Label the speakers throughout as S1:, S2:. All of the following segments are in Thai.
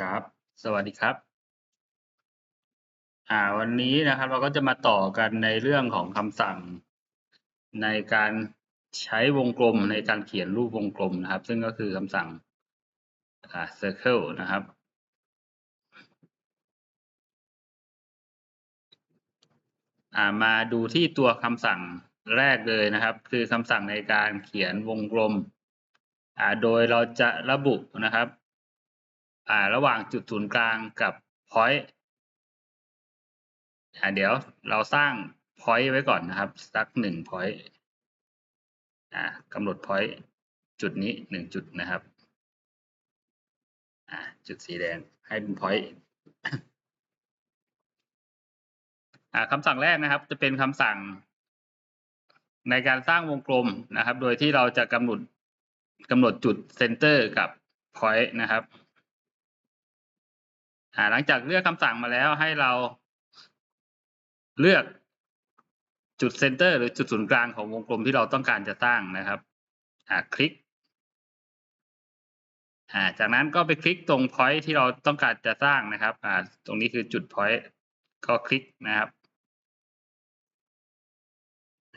S1: ครับ สวัสดีครับ อ่า วันนี้นะครับ เราก็จะมาต่อกันในเรื่องของคำสั่ง ในการใช้วงกลมในการเขียนรูปวงกลมนะครับ ซึ่งก็คือคำสั่งอ่า circle นะครับ อ่า มาดูที่ตัวคำสั่งแรกเลยนะครับ คือคำสั่งในการเขียนวงกลม อ่า โดยเราจะระบุนะครับ อ่าระหว่างจุดศูนย์กลางกับ point อ่าเดี๋ยวเราสร้าง point ไว้ก่อนนะครับ สักหนึ่ง point อ่ากำหนด point จุดนี้หนึ่งจุดนะครับอ่าจุดสีแดงให้เป็น point อ่าคำสั่งแรกนะครับ จะเป็นคำสั่งในการสร้างวงกลมนะครับ โดยที่เราจะกำหนดกำหนดจุดเซนเตอร์กับ point นะครับ อ่าหลังจากเลือกคำสั่งมาแล้วให้เราเลือกจุดเซนเตอร์หรือจุดศูนย์กลางของวงกลมที่เราต้องการจะสร้างนะครับ อ่าคลิก อ่า จากนั้นก็ไปคลิกตรง point ที่เราต้องการจะสร้างนะครับ อ่า ตรงนี้คือจุด point ก็คลิกนะครับ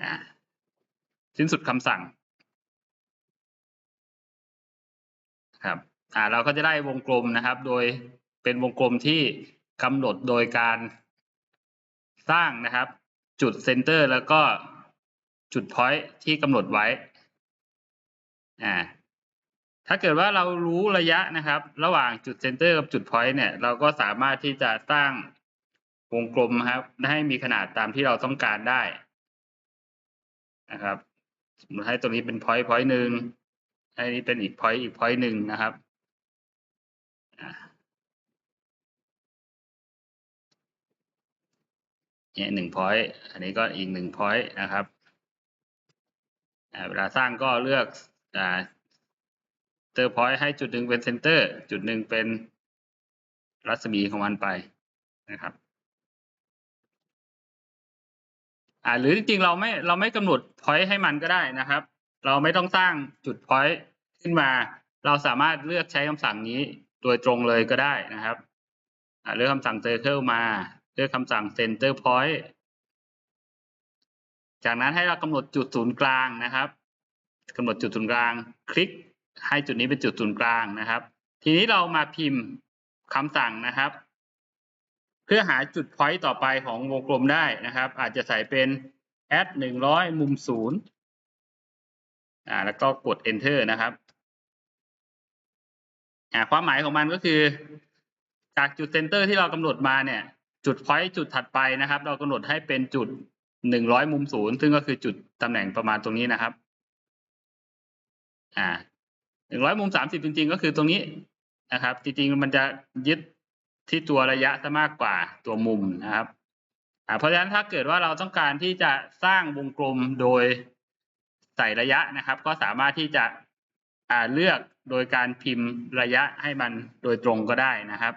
S1: อ่า สิ้นสุดคำสั่ง ครับ อ่า เราก็จะได้วงกลมนะครับ โดย เป็นวงกลมที่กำหนดโดยการสร้างนะครับ จุดเซนเตอร์แล้วก็จุดพอยต์ที่กำหนดไว้อ่าถ้าเกิดว่าเรารู้ระยะนะครับ ระหว่างจุดเซนเตอร์กับจุดพอยต์เนี่ย เราก็สามารถที่จะสร้างวงกลมครับ ให้มีขนาดตามที่เราต้องการได้นะครับสมมติให้ตรงนี้เป็นพอยต์พอยต์หนึ่งให้นี้เป็นอีกพอยต์อีกพอยต์หนึ่งนะครับ เนี่ยหนึ่งพอยต์อันนี้ก็อีกหนึ่งพอยต์นะครับเวลาสร้างก็เลือกเตอร์พอยต์ให้จุดหนึ่งเป็นเซนเตอร์จุดหนึ่งเป็นรัศมีของมันไปนะครับอ่าหรือจริงๆเราไม่เราไม่กำหนดพอยต์ให้มันก็ได้นะครับ เราไม่ต้องสร้างจุดพอยต์ขึ้นมา เราสามารถเลือกใช้คำสั่งนี้โดยตรงเลยก็ได้นะครับเลือกคำสั่ง circle มา เลือกคำสั่ง center point จากนั้นให้เรากำหนดจุดศูนย์กลางนะครับกำหนดจุดศูนย์กลาง คลิกให้จุดนี้เป็นจุดศูนย์กลางนะครับ ทีนี้เรามาพิมพ์คำสั่งนะครับ เพื่อหาจุด point ต่อไปของวงกลมได้นะครับ อาจจะใส่เป็น add หนึ่งร้อยมุมศูนย์อ่าแล้วก็กด enter นะครับอ่าความหมายของมันก็คือ จากจุดเซนเตอร์ที่เรากำหนดมาเนี่ย จุด point จุดถัดไปนะครับ เรากำหนดให้เป็นจุดหนึ่งร้อยมุมศูนย์ซึ่งก็คือจุดตำแหน่งประมาณตรงนี้นะครับ อ่าหนึ่งร้อยมุมสามสิบจริง ๆ ก็คือตรงนี้นะครับ จริงๆมันจะยึดที่ตัวระยะซะมากกว่าตัวมุมนะครับเพราะฉะนั้นถ้าเกิดว่าเราต้องการที่จะสร้างวงกลมโดยใส่ระยะนะครับ ก็สามารถที่จะเลือกโดยการพิมพ์ระยะให้มันโดยตรงก็ได้นะครับ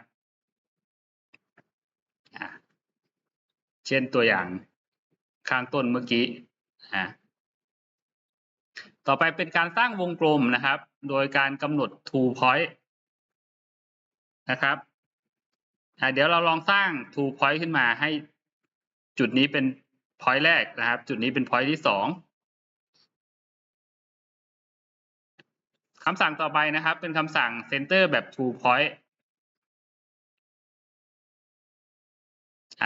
S1: ช่นตัวอย่างข้างต้นเมื่อกี้ต่อไปเป็นการสร้างวงกลมนะครับ โดยการกำหนด two point นะครับเดี๋ยวเราลองสร้าง two point ขึ้นมาให้จุดนี้เป็น point แรกนะครับ จุดนี้เป็น point ที่สองคำสั่งต่อไปนะครับ เป็นคำสั่ง center แบบ two point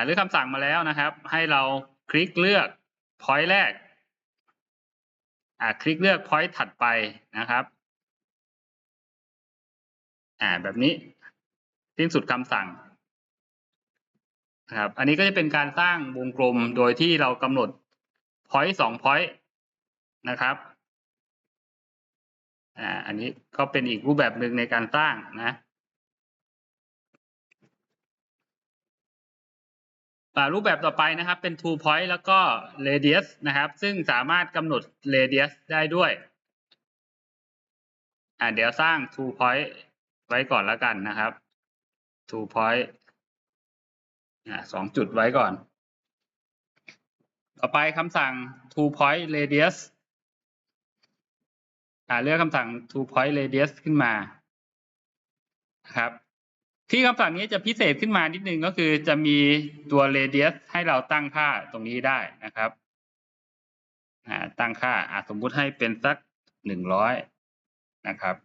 S1: หรือคำสั่งมาแล้วนะครับ ให้เราคลิกเลือก point แรกอ่าคลิกเลือก point ถัดไปนะครับอ่าแบบนี้สิ้นสุดคำสั่งนะครับ อันนี้ก็จะเป็นการสร้างวงกลมโดยที่เรากำหนด point สอง point นะครับอ่าอันนี้ก็เป็นอีกรูปแบบหนึ่งในการสร้างนะ รูปแบบต่อไปนะครับเป็น two point แล้วก็ radius นะครับ ซึ่งสามารถกำหนด radius ได้ด้วยอ่าเดี๋ยวสร้าง two point ไว้ก่อนแล้วกันนะครับ two point อ่าสองจุดไว้ก่อน ต่อไปคำสั่ง two point radius อ่าเลือกคำสั่ง two point radius ขึ้นมาครับ ที่คำสั่งนี้จะพิเศษขึ้นมานิดนึงก็คือจะมีตัว radius ให้เราตั้งค่าตรงนี้ได้นะครับตั้งค่าสมมุติให้เป็นสักหนึ่งร้อยนะครับ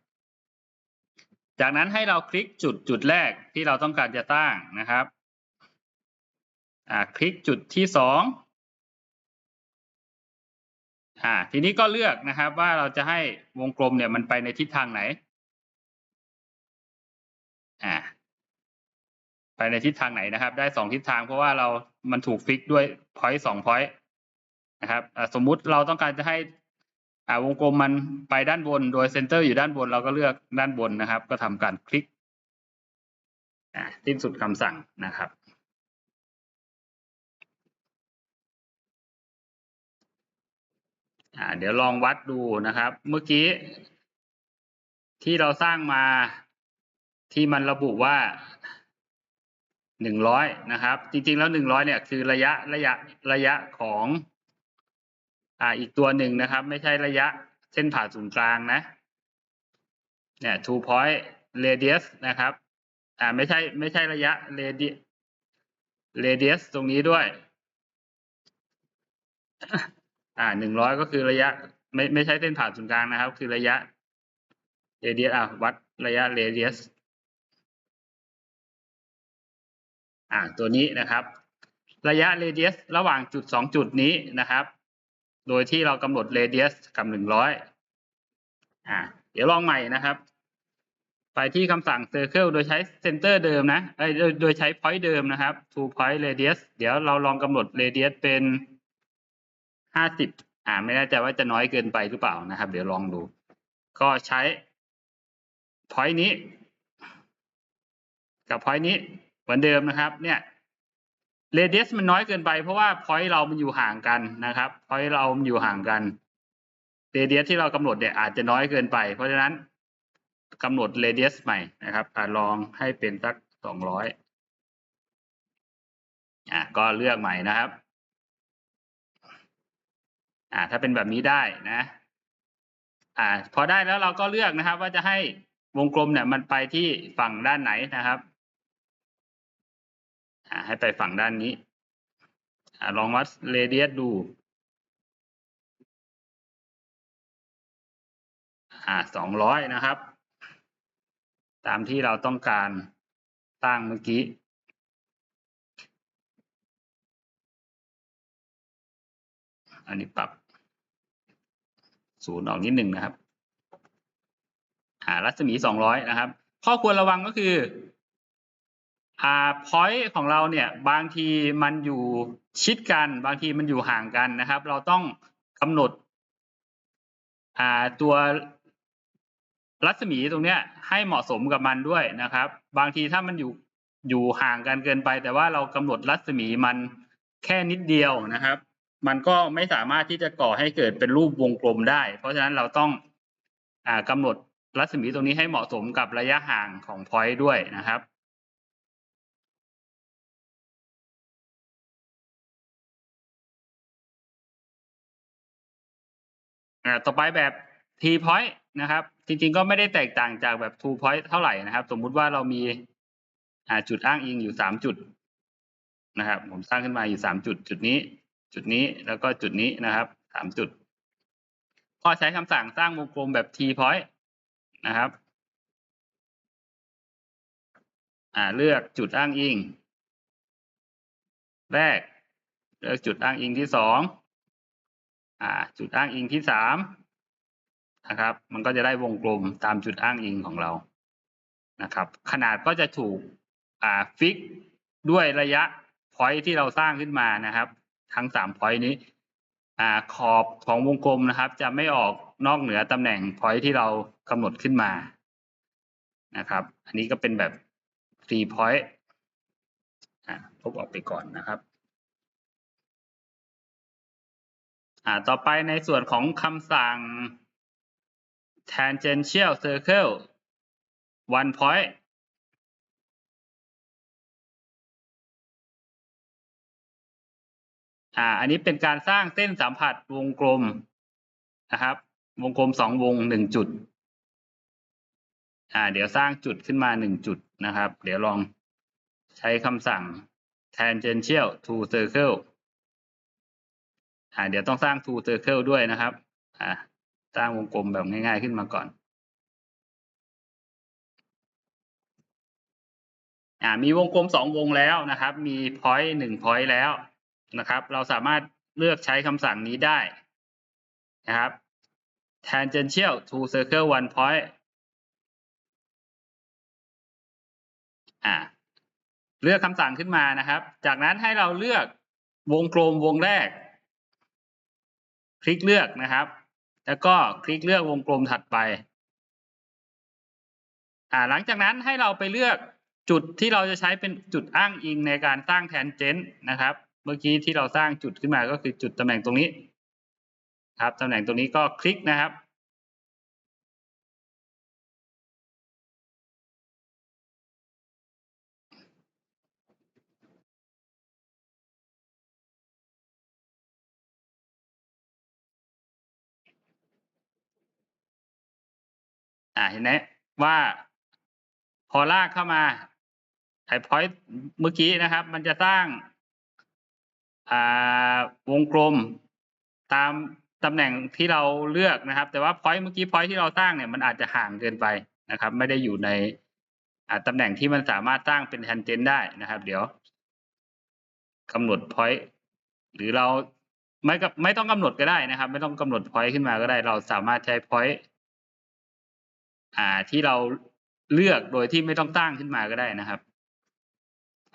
S1: จากนั้นให้เราคลิกจุดจุดแรกที่เราต้องการจะตั้งนะครับคลิกจุดที่สองอ่าทีนี้ก็เลือกนะครับว่าเราจะให้วงกลมเนี่ยมันไปในทิศทางไหนอ่า ไปในทิศทางไหนนะครับ ได้สองทิศทางเพราะว่าเรามันถูกฟิกด้วย point สอง point นะครับสมมุติเราต้องการจะให้วงกลมมันไปด้านบน โดยเซนเตอร์อยู่ด้านบนเราก็เลือกด้านบนนะครับ ก็ทำการคลิกสิ้นสุดคำสั่งนะครับเดี๋ยวลองวัดดูนะครับ เมื่อกี้ ที่เราสร้างมาที่มันระบุว่า หนึ่งร้อยนะครับ จริง ๆ แล้วหนึ่งร้อยเนี่ยคือระยะระยะระยะของอ่าอีกตัวหนึ่งนะครับ ไม่ใช่ระยะเส้นผ่าศูนย์กลางนะเนี่ย two point radius นะครับ อ่าไม่ใช่ไม่ใช่ระยะ radius radius ตรงนี้ด้วย อ่าหนึ่งร้อยก็คือระยะ ไม่ไม่ใช่เส้นผ่าศูนย์กลางนะครับ คือระยะ radius อะวัดระยะ radius อ่าตัวนี้นะครับ ระยะ radius ระหว่างจุดสองจุดนี้นะครับ โดยที่เรากำหนด radius กับหนึ่งร้อยอ่าเดี๋ยวลองใหม่นะครับ ไปที่คำสั่ง circle โดยใช้ center เดิมนะเอ้ยโดยโดยใช้ point เดิมนะครับ to point radius เดี๋ยวเราลองกำหนด radius เป็นห้าสิบอ่า ไม่แน่ใจว่าจะน้อยเกินไปหรือเปล่านะครับ เดี๋ยวลองดู ก็ใช้ point นี้ กับ point นี้ เหมือนเดิมนะครับ เนี่ย radius มันน้อยเกินไปเพราะว่า point เรามันอยู่ห่างกันนะครับ point เรามันอยู่ห่างกัน radius ที่เรากำหนดเนี่ยอาจจะน้อยเกินไป เพราะฉะนั้นกำหนด radius ใหม่นะครับอลองให้เป็นสักสองร้อยอ่าก็เลือกใหม่นะครับอ่าถ้าเป็นแบบนี้ได้นะ อ่า พอได้แล้วเราก็เลือกนะครับ ว่าจะให้วงกลมเนี่ยมันไปที่ฝั่งด้านไหนนะครับ ให้ไปฝั่งด้านนี้อลองวัด radius ดูสองร้อยนะครับ ตามที่เราต้องการตั้งเมื่อกี้ อันนี้ปรับศูนย์ออกนิดหนึ่งนะครับอ่ารัศมีสองร้อยนะครับ ข้อควรระวังก็คือ อ่า point ของเราเนี่ยบางทีมันอยู่ชิดกัน บางทีมันอยู่ห่างกันนะครับ เราต้องกำหนดอ่าตัวรัศมีตรงเนี้ยให้เหมาะสมกับมันด้วยนะครับ บางทีถ้ามันอยู่อยู่ห่างกันเกินไป แต่ว่าเรากำหนดรัศมีมันแค่นิดเดียวนะครับ มันก็ไม่สามารถที่จะก่อให้เกิดเป็นรูปวงกลมได้ เพราะฉะนั้นเราต้องอ่ากำหนดรัศมีตรงนี้ให้เหมาะสมกับระยะห่างของ point ด้วยนะครับ อ่าต่อไปแบบ t point นะครับ จริงๆก็ไม่ได้แตกต่างจากแบบ two point เท่าไหร่นะครับ สมมุติว่าเรามีอ่าจุดอ้างอิงอยู่สามจุดนะครับ ผมสร้างขึ้นมาอยู่สามจุด จุดนี้ จุดนี้แล้วก็จุดนี้นะครับสามจุด ก็ใช้คำสั่งสร้างวงกลมแบบ t point นะครับอ่าเลือกจุดอ้างอิง แรก เลือกจุดอ้างอิงที่สอง อ่าจุดอ้างอิงที่สามนะครับ มันก็จะได้วงกลมตามจุดอ้างอิงของเรานะครับ ขนาดก็จะถูกอ่าฟิกด้วยระยะ point ที่เราสร้างขึ้นมานะครับ ทั้งสาม point นี้อ่าขอบของวงกลมนะครับ จะไม่ออกนอกเหนือตำแหน่ง point ที่เรากำหนดขึ้นมานะครับ อันนี้ก็เป็นแบบ three point อ่าลบออกไปก่อนนะครับ อ่าต่อไปในส่วนของคำสั่ง tangential circle one point อ่า อันนี้เป็นการสร้างเส้นสัมผัสวงกลมนะครับ วงกลมสองวงหนึ่งจุด อ่า เดี๋ยวสร้างจุดขึ้นมาหนึ่งจุดนะครับ เดี๋ยวลองใช้คำสั่ง tangential to circle อ่าเดี๋ยวต้องสร้าง to circle ด้วยนะครับ อ่าสร้างวงกลมแบบง่ายๆขึ้นมาก่อน อ่ามีวงกลมสองวงแล้วนะครับ มี point หนึ่ง point แล้วนะครับ เราสามารถเลือกใช้คำสั่งนี้ได้นะครับ tangential to circle one point อ่า เลือกคำสั่งขึ้นมานะครับ จากนั้นให้เราเลือกวงกลมวงแรก คลิกเลือกนะครับ แล้วก็คลิกเลือกวงกลมถัดไปอ่าหลังจากนั้นให้เราไปเลือกจุดที่เราจะใช้เป็นจุดอ้างอิงในการสร้างแทนเจนต์นะครับ เมื่อกี้ที่เราสร้างจุดขึ้นมาก็คือจุดตำแหน่งตรงนี้ ครับตำแหน่งตรงนี้ก็คลิกนะครับ อ่าเห็นไหมว่าพอลากเข้ามาไอ้พอยต์เมื่อกี้นะครับ มันจะสร้างอ่าวงกลมตามตำแหน่งที่เราเลือกนะครับ แต่ว่าพอยต์เมื่อกี้พอยต์ที่เราสร้างเนี่ยมันอาจจะห่างเกินไปนะครับ ไม่ได้อยู่ในตำแหน่งที่มันสามารถสร้างเป็นแทนเจนได้นะครับ เดี๋ยวกำหนดพอยต์หรือเราไม่กับไม่ต้องกำหนดก็ได้นะครับ ไม่ต้องกำหนดพอยต์ขึ้นมาก็ได้ เราสามารถใช้พอยต์ อ่าที่เราเลือกโดยที่ไม่ต้องตั้งขึ้นมาก็ได้นะครับ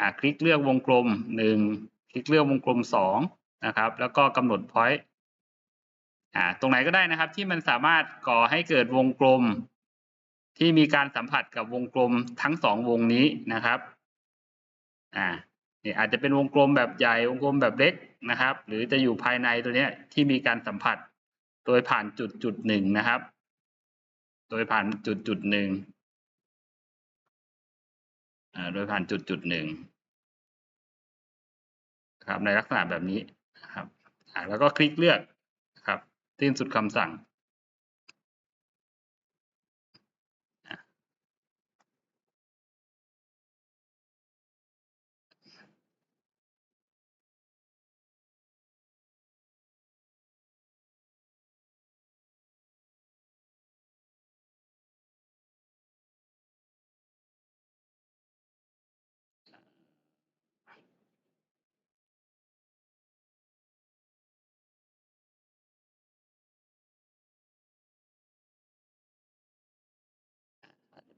S1: อ่าคลิกเลือกวงกลมหนึ่งคลิกเลือกวงกลมสองนะครับ แล้วก็กำหนด point อ่าตรงไหนก็ได้นะครับ ที่มันสามารถก่อให้เกิดวงกลม ที่มีการสัมผัสกับวงกลมทั้งสองวงนี้นะครับอ่าเนี่ยอาจจะเป็นวงกลมแบบใหญ่วงกลมแบบเล็กนะครับ หรือจะอยู่ภายในตัวเนี้ยที่มีการสัมผัส โดยผ่านจุดจุดหนึ่งนะครับ โดยผ่านจุดจุดหนึ่งโดยผ่านจุดจุดหนึ่งครับในลักษณะแบบนี้ครับแล้วก็คลิกเลือกครับสิ้นสุดคำสั่ง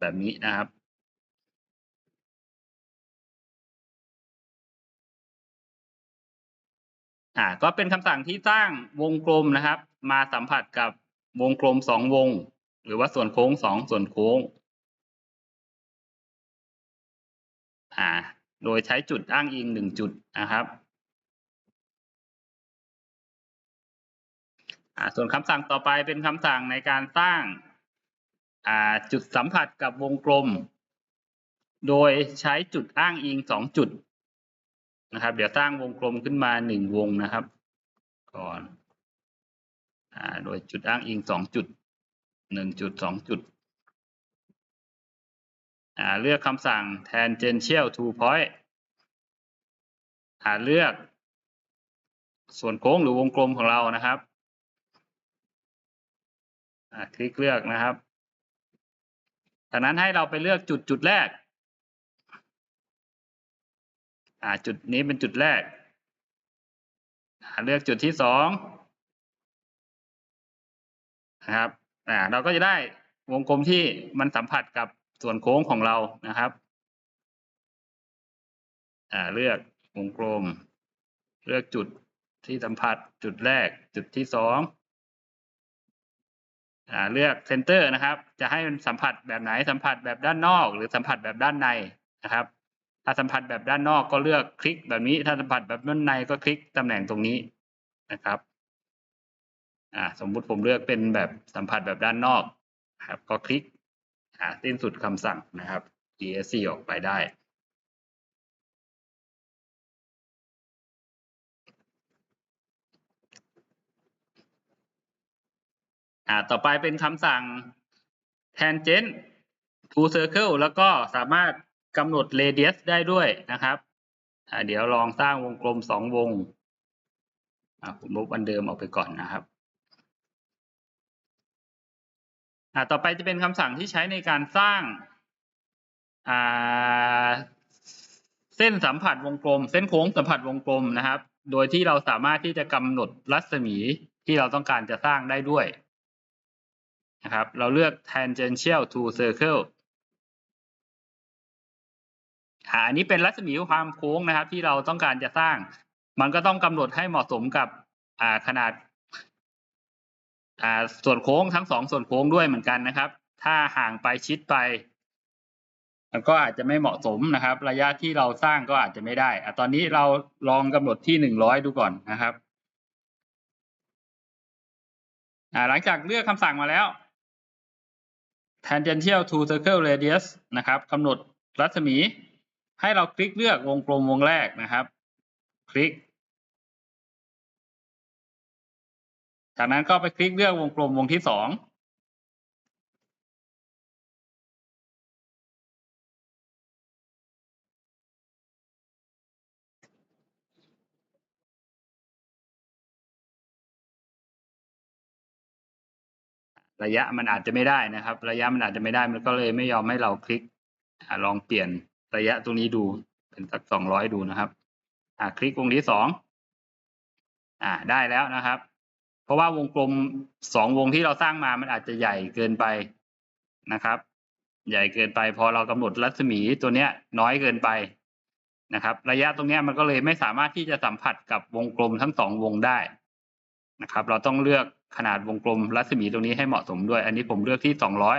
S1: แบบนี้นะครับอ่าก็เป็นคำสั่งที่สร้างวงกลมนะครับ มาสัมผัสกับวงกลมสองวง หรือว่าส่วนโค้งสองส่วนโค้งอ่าโดยใช้จุดอ้างอิงหนึ่งจุดนะครับอ่าส่วนคำสั่งต่อไปเป็นคำสั่งในการสร้าง จุดสัมผัสกับวงกลม โดยใช้จุดอ้างอิงสองจุดนะครับ เดี๋ยวสร้างวงกลมขึ้นมาหนึ่งวงนะครับ ก่อนอโดยจุดอ้างอิงสองจุดหนึ่งจุดสองจุดเลือกคำสั่ง tangential to point เลือก ส่วนโค้งหรือวงกลมของเรานะครับคลิกเลือกนะครับ จากนั้นให้เราไปเลือกจุดจุดแรก อ่าจุดนี้เป็นจุดแรก เลือกจุดที่สองนะครับ อ่า เราก็จะได้วงกลมที่มันสัมผัสกับส่วนโค้งของเรานะครับ อ่า เลือกวงกลม เลือกจุดที่สัมผัสจุดแรก จุดที่สอง เลือกเซนเตอร์นะครับ จะให้มันสัมผัสแบบไหนสัมผัสแบบด้านนอก หรือสัมผัสแบบด้านในนะครับ ถ้าสัมผัสแบบด้านนอกก็เลือกคลิกแบบนี้ ถ้าสัมผัสแบบด้านในก็คลิกตำแหน่งตรงนี้นะครับอ่าสมมุติผมเลือกเป็นแบบสัมผัสแบบด้านนอกครับ ก็คลิกอ่าสิ้นสุดคำสั่งนะครับ ESC ออกไปได้ อ่าต่อไปเป็นคำสั่ง tangent to circle แล้วก็สามารถกำหนด radius ได้ด้วยนะครับอ่าเดี๋ยวลองสร้างวงกลมสองวงอ่าผมลบอันเดิมออกไปก่อนนะครับอ่าต่อไปจะเป็นคำสั่งที่ใช้ในการสร้างอ่าเส้นสัมผัสวงกลม เส้นโค้งสัมผัสวงกลมนะครับ โดยที่เราสามารถที่จะกำหนดรัศมีที่เราต้องการจะสร้างได้ด้วย นะครับ เราเลือก tangential to circle อ่าอันนี้เป็นรัศมีความโค้งนะครับ ที่เราต้องการจะสร้าง มันก็ต้องกำหนดให้เหมาะสมกับขนาดส่วนโค้งทั้งสองส่วนโค้งด้วยเหมือนกันนะครับ ถ้าห่างไปชิดไป มันก็อาจจะไม่เหมาะสมนะครับ ระยะที่เราสร้างก็อาจจะไม่ได้อตอนนี้เราลองกำหนดที่หนึ่งร้อยดูก่อนนะครับหลังจากเลือกคำสั่งมาแล้ว tangential to circle radius นะครับกำหนดรัศมี ให้เราคลิกเลือกวงกลมวงแรกนะครับ คลิก จากนั้นก็ไปคลิกเลือกวงกลมวงที่สอง ระยะมันอาจจะไม่ได้นะครับ ระยะมันอาจจะไม่ได้มันก็เลยไม่ยอมให้เราคลิกอลองเปลี่ยนระยะตรงนี้ดูเป็นสักสองร้อยดูนะครับ อ่าคลิกวงที่สองอ่าได้แล้วนะครับ เพราะว่าวงกลมสองวงที่เราสร้างมามันอาจจะใหญ่เกินไปนะครับ ใหญ่เกินไป พอเรากำหนดรัศมีตัวเนี้ย น้อยเกินไปนะครับ ระยะตรงเนี้ยมันก็เลยไม่สามารถที่จะสัมผัสกับวงกลมทั้งสองวงได้นะครับ เราต้องเลือก ขนาดวงกลมรัศมีตรงนี้ให้เหมาะสมด้วย อันนี้ผมเลือกที่สองร้อย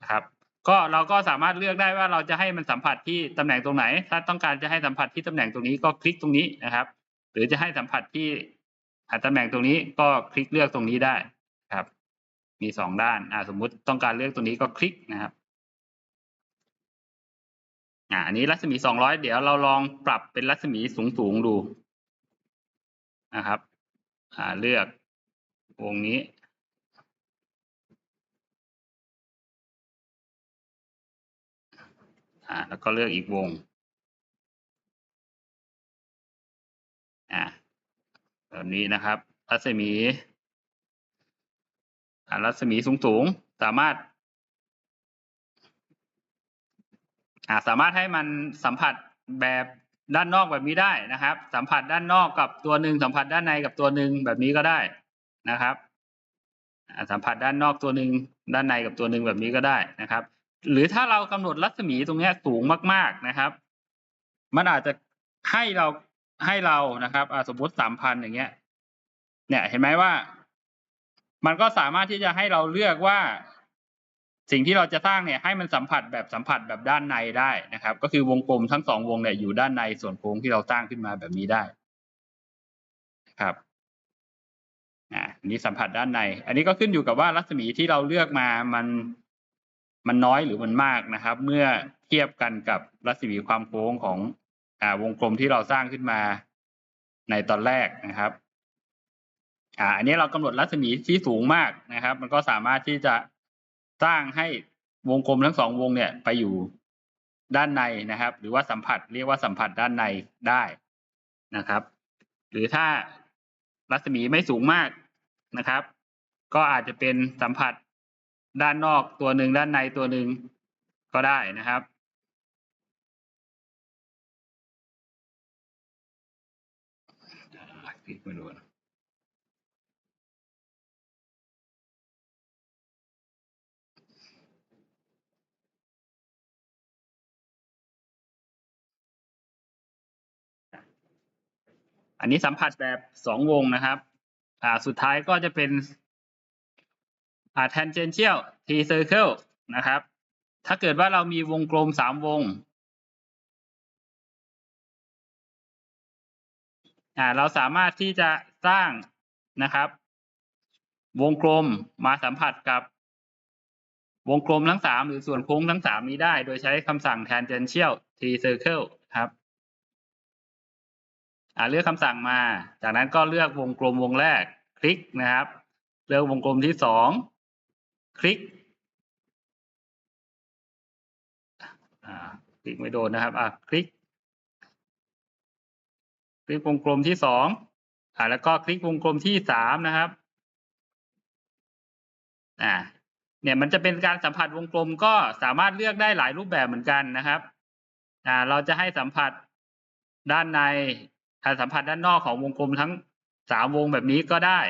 S1: นะครับ ก็เราก็สามารถเลือกได้ว่าเราจะให้มันสัมผัสที่ตำแหน่งตรงไหน ถ้าต้องการจะให้สัมผัสที่ตำแหน่งตรงนี้ก็คลิกตรงนี้นะครับ หรือจะให้สัมผัสที่ตำแหน่งตรงนี้ก็คลิกเลือกตรงนี้ได้ครับ มีสองด้านอ่าสมมุติต้องการเลือกตรงนี้ก็คลิกนะครับอ่าอันนี้รัศมีสองร้อยเดี๋ยวเราลองปรับเป็นรัศมีสูงสูงดูนะครับ อ่าเลือก วงนี้อ่าแล้วก็เลือกอีกวงอ่าแบบนี้นะครับรัศมีรัศมีสูงสูงสามารถอ่าสามารถให้มันสัมผัสแบบด้านนอกแบบนี้ได้นะครับ สัมผัสด้านนอกกับตัวหนึ่งสัมผัสด้านในกับตัวหนึ่งแบบนี้ก็ได้ นะครับสัมผัสด้านนอกตัวหนึ่งด้านในกับตัวหนึ่งแบบนี้ก็ได้นะครับ หรือถ้าเรากำหนดรัศมีตรงนี้สูงมาก ๆนะครับ มันอาจจะให้เราให้เรานะครับสมมติสามพันอย่างเงี้ย เนี่ยเห็นไหมว่า มันก็สามารถที่จะให้เราเลือกว่า สิ่งที่เราจะสร้างเนี่ย ให้มันสัมผัสแบบสัมผัสแบบด้านในได้นะครับ ก็คือวงกลมทั้งสองวงเนี่ยอยู่ด้านในส่วนโค้งที่เราสร้างขึ้นมาแบบนี้ได้ครับ อ่านี้สัมผัสด้านใน อันนี้ก็ขึ้นอยู่กับว่ารัศมีที่เราเลือกมามันมันน้อยหรือมันมากนะครับ เมื่อเทียบกันกับรัศมีความโค้งของอ่าวงกลมที่เราสร้างขึ้นมาในตอนแรกนะครับ อ่า อันนี้เรากำหนดรัศมีที่สูงมากนะครับ มันก็สามารถที่จะสร้างให้วงกลมทั้งสองวงเนี่ย ไปอยู่ด้านในนะครับ หรือว่าสัมผัสเรียกว่าสัมผัสด้านในได้นะครับ หรือถ้า รัศมีไม่สูงมากนะครับ ก็อาจจะเป็นสัมผัสด้านนอกตัวหนึ่งด้านในตัวหนึ่งก็ได้นะครับไม่รู้ อันนี้สัมผัสแบบสองวงนะครับ อ่า สุดท้ายก็จะเป็น อ่า tangential t circle นะครับ ถ้าเกิดว่าเรามีวงกลมสามวง อ่า เราสามารถที่จะสร้างนะครับ วงกลมมาสัมผัสกับวงกลมทั้งสามหรือส่วนโค้งทั้งสามนี้ได้ โดยใช้คำสั่ง tangential t circle ครับ อ่าเลือกคำสั่งมา จากนั้นก็เลือกวงกลมวงแรก คลิกนะครับ เลือกวงกลมที่สองคลิกอ่าคลิกไม่โดนนะครับ อ่าคลิก คลิกวงกลมที่สองอ่าแล้วก็คลิกวงกลมที่สามนะครับอ่าเนี่ยมันจะเป็นการสัมผัสวงกลมก็สามารถเลือกได้หลายรูปแบบเหมือนกันนะครับอ่าเราจะให้สัมผัสด้านใน ถ้าสัมผัสด้านนอกของวงกลมทั้งสามวงแบบนี้ก็ได้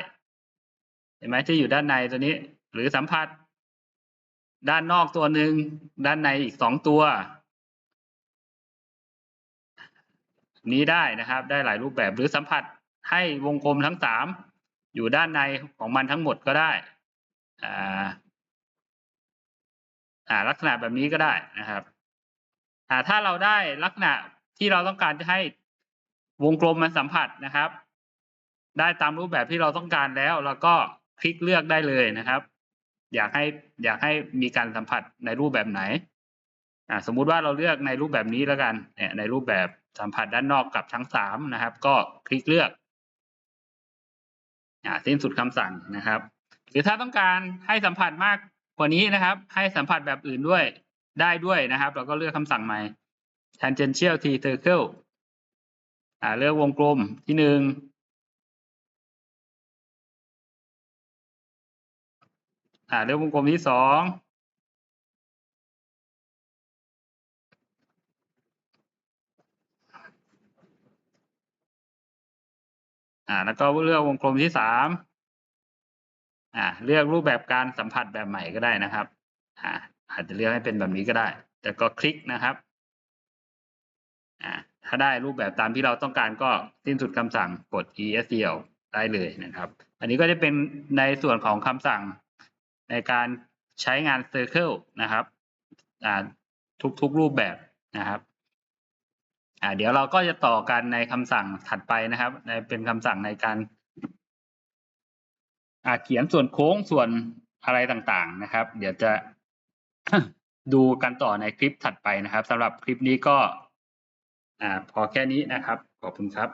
S1: เห็นไหมที่อยู่ด้านในตัวนี้ หรือสัมผัส ด้านนอกตัวหนึ่งด้านในอีกสองตัว นี้ได้นะครับ ได้หลายรูปแบบหรือสัมผัสให้วงกลมทั้งสามอยู่ด้านในของมันทั้งหมดก็ได้อ่าอ่าลักษณะแบบนี้ก็ได้นะครับอ่าถ้าเราได้ลักษณะที่เราต้องการจะให้ วงกลมมันสัมผัสนะครับ ได้ตามรูปแบบที่เราต้องการแล้วเราก็คลิกเลือกได้เลยนะครับ อยากให้อยากให้มีการสัมผัสในรูปแบบไหนอ่าสมมุติว่าเราเลือกในรูปแบบนี้แล้วกันเนี่ยในรูปแบบสัมผัสด้านนอกกับทั้งสามนะครับ ก็คลิกเลือกอ่าสิ้นสุดคำสั่งนะครับ หรือถ้าต้องการให้สัมผัสมากกว่านี้นะครับ ให้สัมผัสแบบอื่นด้วยได้ด้วยนะครับ เราก็เลือกคำสั่งใหม่ tangential t circle อ่าเลือกวงกลมที่หนึ่งอ่าเลือกวงกลมที่สองอ่าแล้วก็เลือกวงกลมที่สามอ่าเลือกรูปแบบการสัมผัสแบบใหม่ก็ได้นะครับอ่าอาจจะเลือกให้เป็นแบบนี้ก็ได้ แต่ก็คลิกนะครับอ่า ถ้าได้รูปแบบตามที่เราต้องการก็สิ้นสุดคำสั่งกด ESCL ได้เลยนะครับ อันนี้ก็จะเป็นในส่วนของคำสั่งในการใช้งาน Circle นะครับทุกๆรูปแบบนะครับเดี๋ยวเราก็จะต่อกันในคำสั่งถัดไปนะครับในเป็นคำสั่งในการเขียนส่วนโค้งส่วนอะไรต่างๆนะครับ เดี๋ยวจะดูกันต่อในคลิปถัดไปนะครับสำหรับคลิปนี้ก็ อ่าพอแค่นี้นะครับ ขอบคุณครับ